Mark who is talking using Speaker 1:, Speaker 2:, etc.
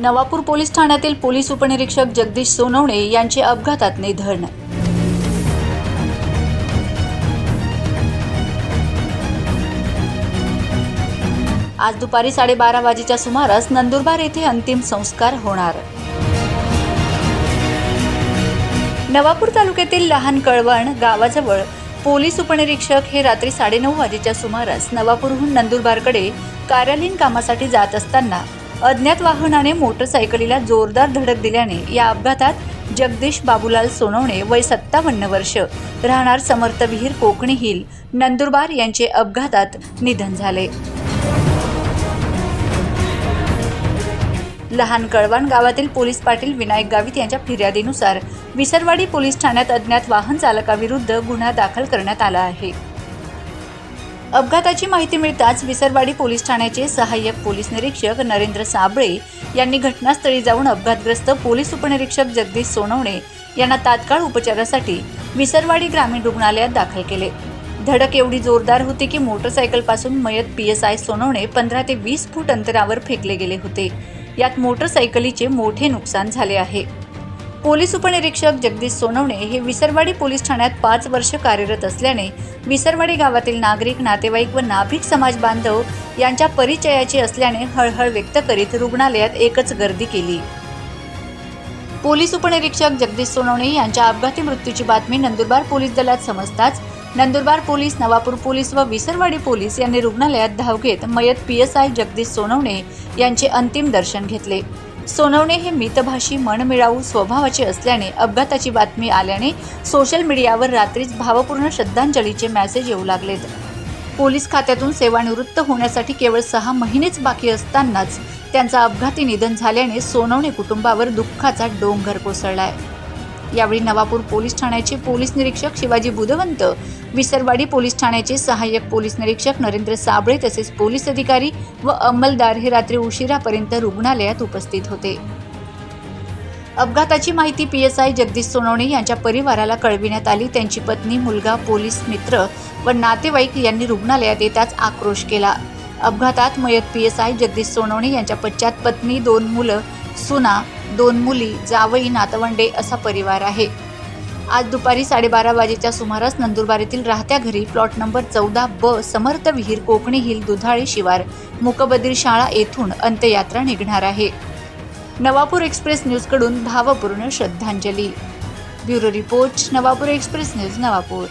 Speaker 1: Navapur police ठाण्यातील police उपनिरीक्षक जगदीश सोनवणे यांचे अपघातात निधन. आज दुपारी साडेबारा वाजेच्या सुमारास नंदुरबार येथे अंतिम संस्कार होणार. नवापूर तालुक्यातील लहान कळवण गावाजवळ पोलीस उपनिरीक्षक हे रात्री साडेनऊ वाजेच्या सुमारास नवापूरहून नंदुरबारकडे कार्यालयीन कामासाठी जात असताना अज्ञात वाहनाने मोटरसायकलीला जोरदार धडक दिल्याने या अपघातात जगदीश बाबूलाल सोनवणे वय सत्तावन्न वर्ष. राहणार समर्थ विहीर कोकणी हिल नंदुरबार यांचे अपघातात निधन झाले. लहान कळवण गावातील पोलीस पाटील विनायक गावित यांच्या फिर्यादीनुसार विसरवाडी पोलीस ठाण्यात अज्ञात वाहन चालकाविरुद्ध गुन्हा दाखल करण्यात आला आहे. अपघाताची माहिती मिळताच विसरवाडी पोलीस ठाण्याचे सहाय्यक पोलीस निरीक्षक नरेंद्र साबळे यांनी घटनास्थळी जाऊन अपघातग्रस्त पोलीस उपनिरीक्षक जगदीश सोनवणे यांना तात्काळ उपचारासाठी विसरवाडी ग्रामीण रुग्णालयात दाखल केले. धडक एवढी जोरदार होती की मोटरसायकलपासून मयत पी एस आय सोनवणे पंधरा ते वीस फूट अंतरावर फेकले गेले होते. यात मोटरसायकलीचे मोठे नुकसान झाले आहे. पोलीस उपनिरीक्षक जगदीश सोनवणे हे विसरवाडी पोलीस ठाण्यात पाच वर्ष कार्यरत असल्याने विसरवाडी गावातील नागरिक नातेवाईक व नाभिक समाज बांधव यांच्या परिचयाचे असल्याने हळहळ व्यक्त करीत रुग्णालयात एकच गर्दी केली. पोलीस उपनिरीक्षक जगदीश सोनवणे यांच्या अपघाती मृत्यूची बातमी नंदुरबार पोलीस दलात समजताच नंदुरबार पोलीस नवापूर पोलीस व विसरवाडी पोलीस यांनी रुग्णालयात धाव घेत मयत P S I Jagdish Sonawane यांचे अंतिम दर्शन घेतले. सोनवणे हे मितभाषी मनमिळावू स्वभावाचे असल्याने अपघाताची बातमी आल्याने सोशल मीडियावर रात्रीच भावपूर्ण श्रद्धांजलीचे मेसेज येऊ लागलेत. पोलीस खात्यातून सेवानिवृत्त होण्यासाठी केवळ सहा महिनेच बाकी असतानाच त्यांचा अपघाती निधन झाल्याने सोनवणे कुटुंबावर दुःखाचा डोंगर कोसळला आहे यावेळी नवापूर पोलीस ठाण्याचे पोलीस निरीक्षक शिवाजी बुधवंत विसरवाडी पोलीस ठाण्याचे सहाय्यक पोलीस निरीक्षक नरेंद्र साबळे तसेच पोलीस अधिकारी व अंमलदार हे रात्री उशिरापर्यंत रुग्णालयात उपस्थित होते. अपघाताची माहिती P S I Jagdish Sonawane यांच्या परिवाराला कळविण्यात आली. त्यांची पत्नी मुलगा पोलीस मित्र व नातेवाईक यांनी रुग्णालयात येताच आक्रोश केला. अपघातात मयत P S I Jagdish Sonawane यांच्या पश्चात पत्नी दोन मुलं सुना दोन मुली जावई नातवंडे असा परिवार आहे. आज दुपारी साडेबारा वाजेच्या सुमारास नंदुरबार येथील राहत्या घरी प्लॉट नंबर चौदा ब समर्थ विहीर कोकणी हिल दुधाळे शिवार मुकबदीर शाळा येथून अंत्ययात्रा निघणार आहे. नवापूर एक्सप्रेस न्यूजकडून भावपूर्ण श्रद्धांजली. Bureau report Navapur express news Navapur.